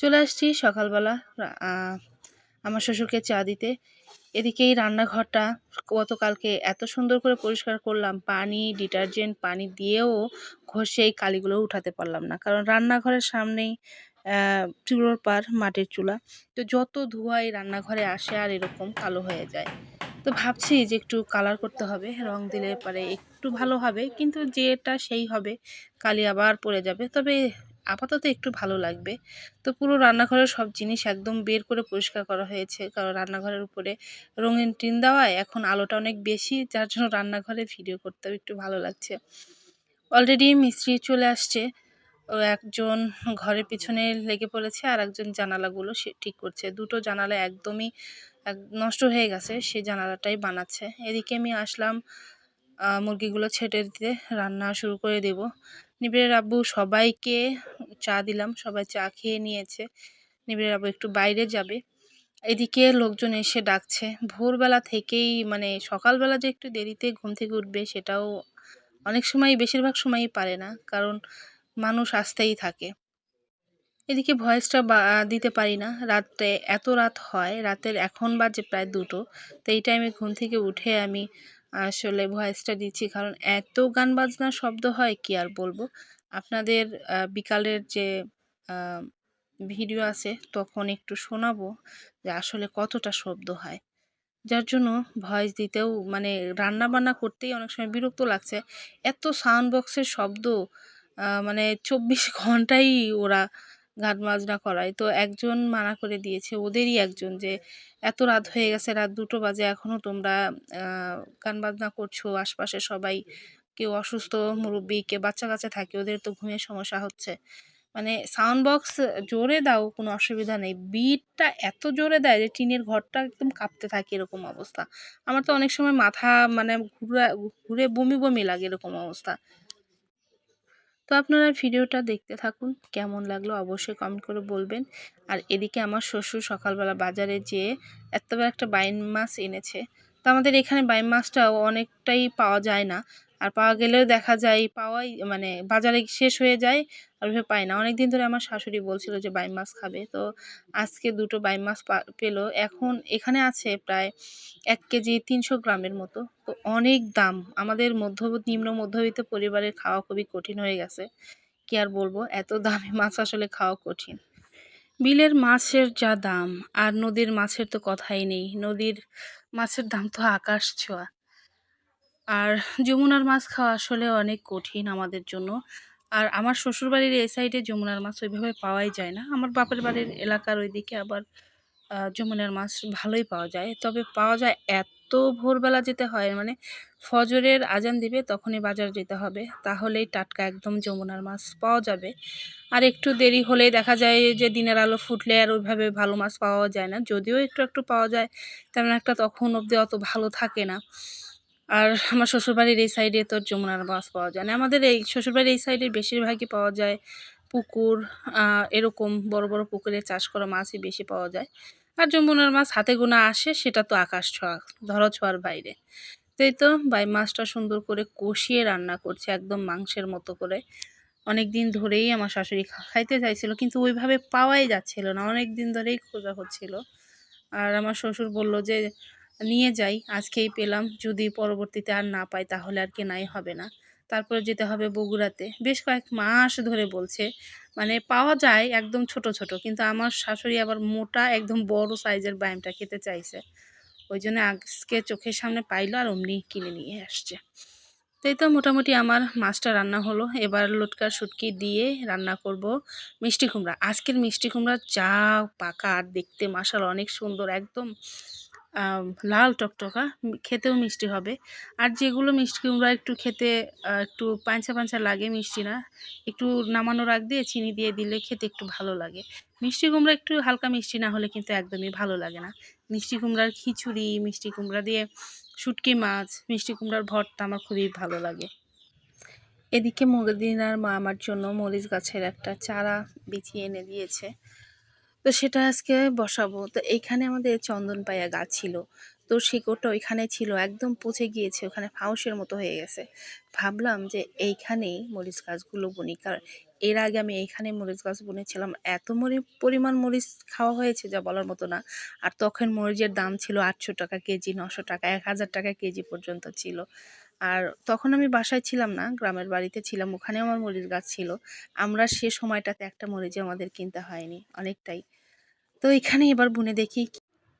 চলে আসছি সকালবেলা আমার শ্বশুরকে চা দিতে। এদিকেই রান্নাঘরটা গতকালকে এত সুন্দর করে পরিষ্কার করলাম, পানি, ডিটারজেন্ট, পানি দিয়েও ঘষে এই কালিগুলো উঠাতে পারলাম না। কারণ রান্নাঘরের সামনেই চুলোর পার, মাটির চুলা। তো যত ধোঁয়াই রান্নাঘরে আসে আর এরকম কালো হয়ে যায়। তো ভাবছি যে একটু কালার করতে হবে, রং দিলে পরে একটু ভালো হবে, কিন্তু যেটা সেই হবে, কালি আবার পড়ে যাবে। তবে আপাতত একটু ভালো লাগবে। তো পুরো রান্নাঘরের সব জিনিস একদম বের করে পরিষ্কার করা হয়েছে। কারণ রান্নাঘরের উপরে রঙিন টিন দেওয়ায় এখন আলোটা অনেক বেশি, যার জন্য রান্নাঘরে ভিডিও করতেও একটু ভালো লাগছে। অলরেডি মিস্ত্রি চলে আসছে। ও একজন ঘরের পিছনে লেগে পড়েছে আর একজন জানালাগুলো সে ঠিক করছে। দুটো জানালা একদমই নষ্ট হয়ে গেছে সেই জানালাটাই বানাচ্ছে। এদিকে আমি আসলাম মুরগিগুলো ছেটে দিতে। রান্না শুরু করে দেব। নিবিড়ের আব্বু সবাইকে চা দিলাম, সবাই চা খেয়ে নিয়েছে। নিবিড়ের আব্বু একটু বাইরে যাবে। এদিকে লোকজন এসে ডাকছে। ভোরবেলা থেকেই মানে সকালবেলা যে একটু দেরিতে ঘুম থেকে উঠবে সেটাও অনেক সময় বেশিরভাগ সময়ই পারে না, কারণ মানুষ আসতেই থাকে। এদিকে ভয়েসটা দিতে পারি না। রাত্রে এত রাত হয়, রাতের এখন বাজে প্রায় দুটো, তো এই টাইমে ঘুম থেকে উঠে আমি আসলে ভয়েসটা দিচ্ছি। কারণ এত গান বাজনার শব্দ হয়, কি আর বলব? আপনাদের বিকালের যে ভিডিও আছে, তখন একটু শোনাবো যে আসলে কতটা শব্দ হয়। যার জন্য ভয়েস দিতেও মানে রান্না বান্না করতেই অনেক সময় বিরক্ত লাগছে। এত সাউন্ড বক্সের শব্দ মানে চব্বিশ ঘন্টাই ওরা গান বাজনা করায়। তো একজন মানা করে দিয়েছে, ওদেরই একজন যে, এত রাত হয়ে গেছে, রাত দুটো বাজে এখনও তোমরা গান বাজনা করছ, আশপাশে সবাই, কেউ অসুস্থ মুরব্বী, কে বাচ্চা কাচ্চা থাকে, ওদের তো ঘুমের সমস্যা হচ্ছে। মানে সাউন্ড বক্স জোরে দাও, কোনো অসুবিধা নেই। বিটটা এত জোরে দেয় যে, টিনের ঘরটা একদম কাঁপতে থাকে এরকম অবস্থা। আমার তো অনেক সময় মাথা মানে ঘুরে ঘুরে বমি বমি লাগে এরকম অবস্থা। তো আপনারা ভিডিওটা দেখতে থাকুন, কেমন লাগল অবশ্যই কমেন্ট করে বলবেন। আর এদিকে আমার শ্বশুর সকালবেলা বাজারে যেয়ে এত একটা বাইন মাছ এনেছে। তো আমাদের এখানে বাইন মাছটাও অনেকটাই পাওয়া যায় না। আর পাওয়া গেলেও দেখা যায়, পাওয়াই মানে বাজারে শেষ হয়ে যায়, আর ওইভাবে পাই না। অনেক দিন ধরে আমার শাশুড়ি বলছিল যে বাইম মাছ খাবে। তো আজকে দুটো বাইম মাছ পেল। এখন এখানে আছে প্রায় এক কেজি তিনশো গ্রামের মতো। তো অনেক দাম। আমাদের মধ্য নিম্ন মধ্যবিত্ত পরিবারের খাওয়া খুবই কঠিন হয়ে গেছে। কি আর বলব? এত দামে মাছ আসলে খাওয়া কঠিন। বিলের মাছের যা দাম, আর নদীর মাছের তো কথাই নেই। নদীর মাছের দাম তো আকাশ ছোঁয়া। আর যমুনার মাছ খাওয়া আসলে অনেক কঠিন আমাদের জন্য। আর আমার শ্বশুরবাড়ির এই সাইডে যমুনার মাছ ওইভাবে পাওয়াই যায় না। আমার বাপের বাড়ির এলাকার ওইদিকে আবার যমুনার মাছ ভালোই পাওয়া যায়। তবে পাওয়া যায় এত ভোরবেলা যেতে হয় মানে ফজরের আজান দিবে তখনই বাজার যেতে হবে। তাহলেই টাটকা একদম যমুনার মাছ পাওয়া যাবে। আর একটু দেরি হলে দেখা যায় যে দিনের আলো ফুটলে আর ওইভাবে ভালো মাছ পাওয়া যায় না। যদিও একটু একটু পাওয়া যায়, তেমন একটা তখন অবধি অত ভালো থাকে না। আর আমার শ্বশুরবাড়ির এই সাইডে তো যমুনার মাছ পাওয়া যায় না। আমাদের এই শ্বশুরবাড়ির এই সাইডে বেশিরভাগই পাওয়া যায় পুকুর এরকম বড় বড় পুকুরে চাষ করা মাছই বেশি পাওয়া যায়। আর যমুনার মাছ হাতে গোনা আসে, সেটা তো আকাশ ছোঁয়া, ধরা ছোঁয়ার বাইরে। তাই তো বাই মাছটা সুন্দর করে কষিয়ে রান্না করছে একদম মাংসের মতো করে। অনেক দিন ধরেই আমার শাশুড়ি খাইতে চাইছিল, কিন্তু ওইভাবে পাওয়াই যাচ্ছিল না। অনেক দিন ধরেই খোঁজা হচ্ছিল। আর আমার শ্বশুর বলল যে নিয়ে যাই, আজকেই পেলাম। যদি পরবর্তীতে আর না পাই তাহলে আর কেনাই হবে না। তারপরে যেতে হবে বগুড়াতে। বেশ কয়েক মাস ধরে বলছে মানে পাওয়া যায় একদম ছোট ছোট, কিন্তু আমার শাশুড়ি আবার মোটা, একদম বড় সাইজের ব্যায়ামটা খেতে চাইছে। ওই জন্য আজকে চোখের সামনে পাইলো আর অমনি কিনে নিয়ে আসছে। তাই তো মোটামুটি আমার মাছটা রান্না হলো। এবার লটকা শুটকি দিয়ে রান্না করব মিষ্টি কুমড়া। আজকের মিষ্টি কুমড়া যা পাকা আর দেখতে মাসাল অনেক সুন্দর, একদম লাল টকটকা খেতেও মিষ্টি হবে। আর যেগুলো মিষ্টি কুমড়া একটু খেতে একটু পাঞ্চা পাঞ্চা লাগে মিষ্টি না, একটু নামানোর আগ দিয়ে চিনি দিয়ে দিলে খেতে একটু ভালো লাগে। মিষ্টি কুমড়া একটু হালকা মিষ্টি না হলে কিন্তু একদমই ভালো লাগে না। মিষ্টি কুমড়ার খিচুড়ি, মিষ্টি কুমড়া দিয়ে শুটকি মাছ, মিষ্টি কুমড়ার ভর্তা আমার খুবই ভালো লাগে। এদিকে মদিনার মা আমার জন্য মরিচ গাছের একটা চারা বিছিয়ে এনে দিয়েছে। তো সেটা আজকে বসাবো। তো এইখানে আমাদের চন্দন পায়া গাছ ছিল। তো শিকড়টা ওইখানে ছিল, একদম পচে গিয়েছে, ওখানে ফাউসের মতো হয়ে গেছে। ভাবলাম যে এইখানেই মরিচ গাছগুলো বুনি। কারণ এর আগে আমি এইখানে মরিচ গাছ বুনেছিলাম। এত মরি, পরিমাণ মরিচ খাওয়া হয়েছে যা বলার মতো না। আর তখন মরিচের দাম ছিল আটশো টাকা কেজি, নশো টাকা, এক হাজার টাকা কেজি পর্যন্ত ছিল। আর তখন আমি বাসায় ছিলাম না গ্রামের বাড়িতে ছিলাম ওখানে আমার মরিচ গাছ ছিল। আমরা সে সময়টাতে একটা মরিচ আমাদের কিনতে হয়নি অনেকটাই। তো এখানে এবার বুনে দেখি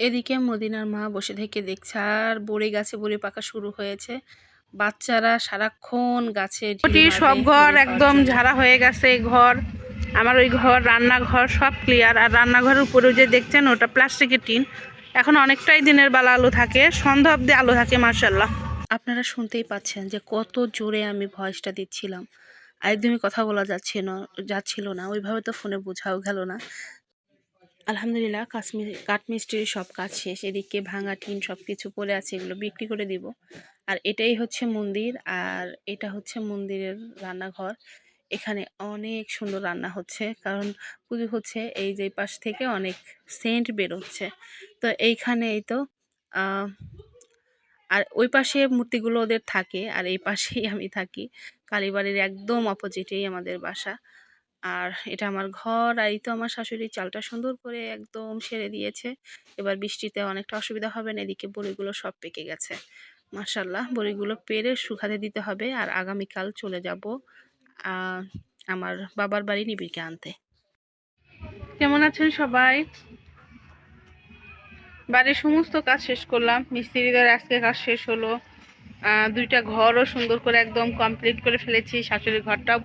এদিকে মদিনার মা বসে থেকে দেখছে আর বড়ি গাছে বড়ি পাকা শুরু হয়েছে। বাচ্চারা সারাক্ষণ গাছে সব ঘর একদম ঝাড়া হয়ে গেছে এই ঘর। আমার ওই ঘর রান্নাঘর সব ক্লিয়ার আর রান্নাঘরের উপরে যে দেখছেন ওটা প্লাস্টিকের টিন। এখন অনেকটাই দিনের বেলা আলো থাকে সন্ধ্যা অব্দি আলো থাকে মার্শাল্লাহ আপনারা শুনতেই পাচ্ছেন যে কত জোরে আমি ভয়েসটা দিচ্ছিলাম। একদমই কথা বলা যাচ্ছে না যাচ্ছিল না। ওইভাবে তো ফোনে বোঝাও গেল না। আলহামদুলিল্লাহ, কাশ্মীর, কাঠমিস্ত্রির সব কাজ শেষ। এদিকে ভাঙা টিন সব কিছু পড়ে আছে, এগুলো বিক্রি করে দিব। আর এটাই হচ্ছে মন্দির, আর এটা হচ্ছে মন্দিরের রান্নাঘর। এখানে অনেক সুন্দর রান্না হচ্ছে, কারণ পুজো হচ্ছে এই যে পাশ থেকে অনেক সেন্ট বেরোচ্ছে। তো এইখানেই তো আর ওই পাশে মূর্তিগুলো ওদের থাকে আর এই পাশেই আমি থাকি। কালীবাড়ির একদম অপোজিটেই আমাদের বাসা। আর এটা আমার ঘর আর এই তো আমার শাশুড়ি চালটা সুন্দর করে একদম সেরে দিয়েছে। এবার বৃষ্টিতে অনেকটা অসুবিধা হবে না, এদিকে বড়িগুলো সব পেকে গেছে। মার্শাল্লাহ বড়িগুলো পেরে শুকাতে দিতে হবে আর আগামীকাল চলে যাব আমার বাবার বাড়ি নিবিড়কে আনতে। কেমন আছেন সবাই? বাড়ির সমস্ত কাজ শেষ করলাম, মিস্ত্রিদের আজকে কাজ শেষ হলো। দুইটা ঘরও সুন্দর করে একদম কমপ্লিট করে ফেলেছি শাশুড়ির ঘরটাও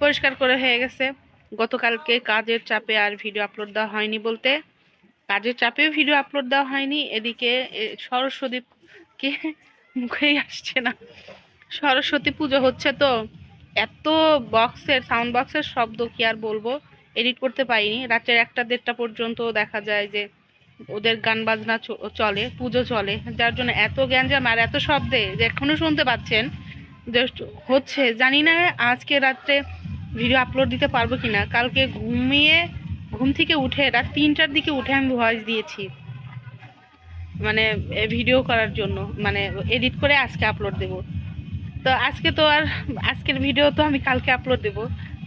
পরিষ্কার করে হয়ে গেছে। গতকালকে কাজের চাপে আর ভিডিও আপলোড দেওয়া হয়নি বলতে। কাজের চাপেও ভিডিও আপলোড দেওয়া হয়নি, এদিকে সরস্বতীকে মুখেই আসছে না। সরস্বতী পুজো হচ্ছে তো, এত বক্সের সাউন্ড বক্সের শব্দ কি আর বলব? এডিট করতে পারিনি। রাতের একটা দেড়টা পর্যন্ত দেখা যায় যে ওদের গান বাজনা চলে, পুজো চলে, যার জন্য এত গ্যাঞ্জাম আর এত শব্দে যে এখনও শুনতে পাচ্ছেন জাস্ট হচ্ছে। জানি না আজকে রাত্রে ভিডিও আপলোড দিতে পারব কিনা। কালকে ঘুমিয়ে, ঘুম থেকে উঠে রাত তিনটার দিকে উঠে আমি ভয়েস দিয়েছি। মানে ভিডিও করার জন্য মানে এডিট করে আজকে আপলোড দেব। তো আজকে তো আর, আজকের ভিডিও তো আমি কালকে আপলোড দেব।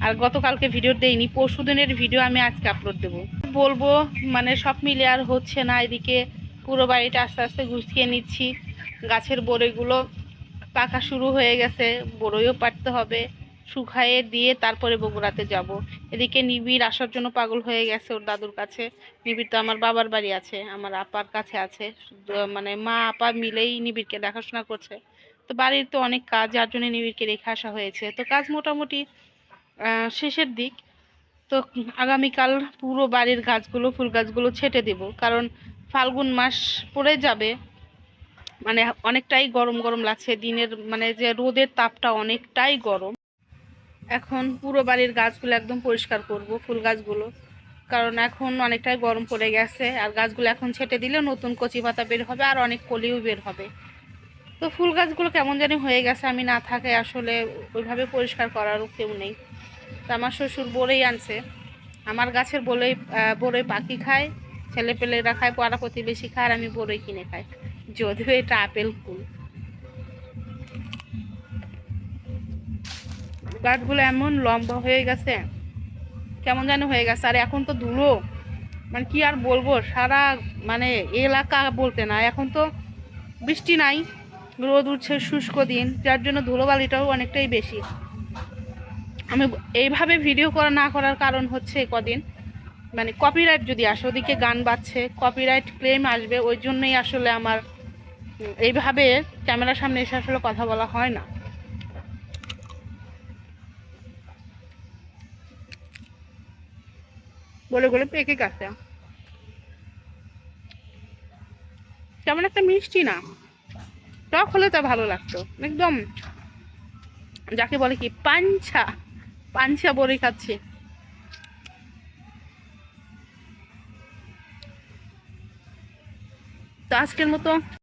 আর গতকালকে ভিডিও দেইনি পরশু দিনের ভিডিও আমি আজকে আপলোড দেব। বলব মানে সব মিলে আর হচ্ছে না, এদিকে পুরো বাড়িটা আস্তে আস্তে গুছিয়ে নিচ্ছি। গাছের বড়ইগুলো পাকা শুরু হয়ে গেছে বড়ইও পাড়তে হবে। শুকায়ে দিয়ে তারপরে বগুড়াতে যাব। এদিকে নিবিড় আসার জন্য পাগল হয়ে গেছে ওর দাদুর কাছে। নিবিড় তো আমার বাবার বাড়ি আছে, আমার আপার কাছে আছে। মানে মা, আপা মিলেই নিবিড়কে দেখাশোনা করছে। তো বাড়ির তো অনেক কাজ, যার জন্য নিবিড়কে রেখে আসা হয়েছে। তো কাজ মোটামুটি শেষের দিক। তো আগামীকাল পুরো বাড়ির গাছগুলো, ফুল গাছগুলো ছেটে দেব। কারণ ফাল্গুন মাস পড়ে যাবে। মানে অনেকটাই গরম গরম লাগছে। দিনের মানে যে রোদের তাপটা অনেকটাই গরম। এখন পুরো বাড়ির গাছগুলো একদম পরিষ্কার করব, ফুল গাছগুলো। কারণ এখন অনেকটাই গরম পড়ে গেছে। আর গাছগুলো এখন ছেটে দিলে নতুন কচি পাতা বের হবে আর অনেক কলিও বের হবে। তো ফুল গাছগুলো কেমন জানি হয়ে গেছে। আমি না থাকে আসলে ওইভাবে পরিষ্কার করারও কেউ নেই। তো আমার শ্বশুর বলেই আনছে। আমার গাছের বলেই বড়ই পাখি খায় ছেলে পেলেরা খায়, পাড়া প্রতিবেশী খায়, আর আমি বড়ই কিনে খাই। যদিও এটা আপেল ফুল গাছগুলো এমন লম্বা হয়ে গেছে, কেমন যেন হয়ে গেছে, আর এখন তো ধুলো। মানে কি আর বলব, সারা মানে এলাকা বলতে না, এখন তো বৃষ্টি নাই, রোদ উঠছে শুষ্ক দিন, যার জন্য ধুলোবালিটাও অনেকটাই বেশি। আমি এইভাবে ভিডিও করা না করার কারণ হচ্ছে কদিন। মানে কপিরাইট যদি আসে, ওদিকে গান বাজছে কপিরাইট ক্লেম আসবে, ওই জন্যই আসলে আমার, এইভাবে ক্যামেরার সামনে এসে আসলে কথা বলা হয় না। বলে বলে পেকে গেছে। তেমন একটা মিষ্টি না। টক হলে তা ভালো লাগতো। একদম, যাকে বলে কি, পাঞ্ছা। পানসা বড়ি খাচ্ছি। তো আজকের মতো